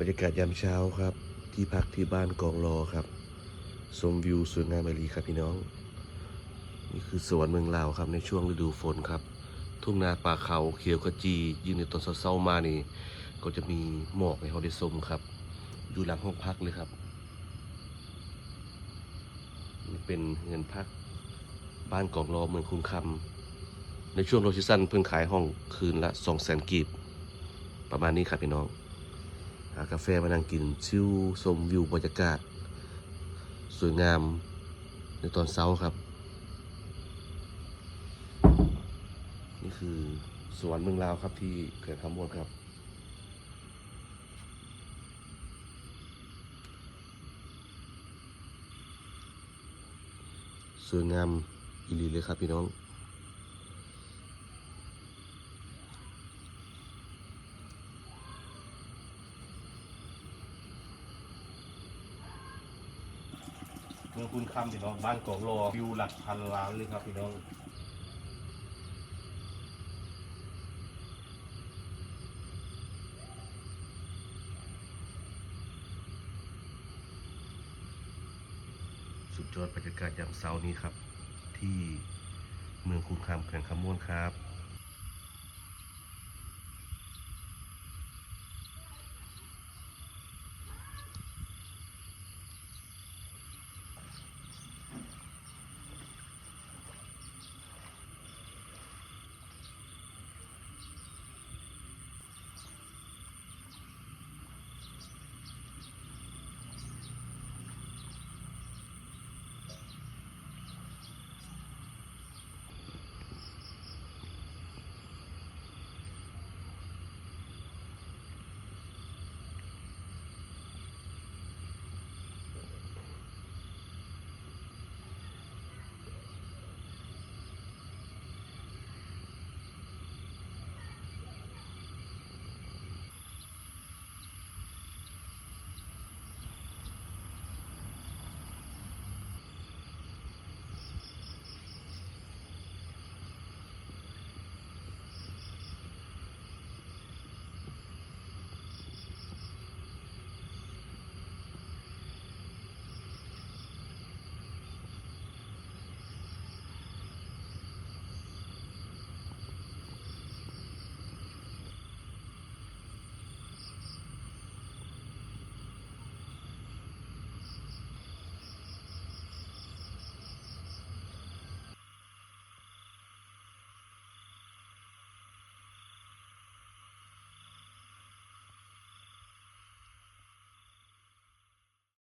บรรยากาศยามเช้าครับ ที่พักที่บ้านกองรอครับชมวิวสวยงามมลีครับพี่น้อง นี่คือสวนเมืองลาวครับในช่วงฤดูฝนครับ ทุ่งนาป่าเขาเขียวขจียิ่งในตอนเช้าๆมานี่ ก็จะมีหมอกให้เราได้ชมครับ อยู่หลังห้องพักเลยครับนี่เป็นเงินพักบ้านกองรอเมืองคุงคำในช่วงโรชิสันเพิ่งขายห้องคืนละสองแสนกีบ ประมาณนี้ครับพี่น้อง หากาแฟมานั่งกินชิวชมวิวบรรยากาศ สวยงามในตอนเช้าครับ นี่คือสวนเมืองลาวครับที่เขื่อนคำมวนครับสวยงามอีหลีเลยครับพี่น้อง เมืองคุณคำพี่น้องบ้านกองรอวิวหลักพันล้านเลยครับพี่น้องสุดยอดบรรยากาศยามเช้านี้ครับ ที่เมืองคุณคำแข่งคำม่วนครับ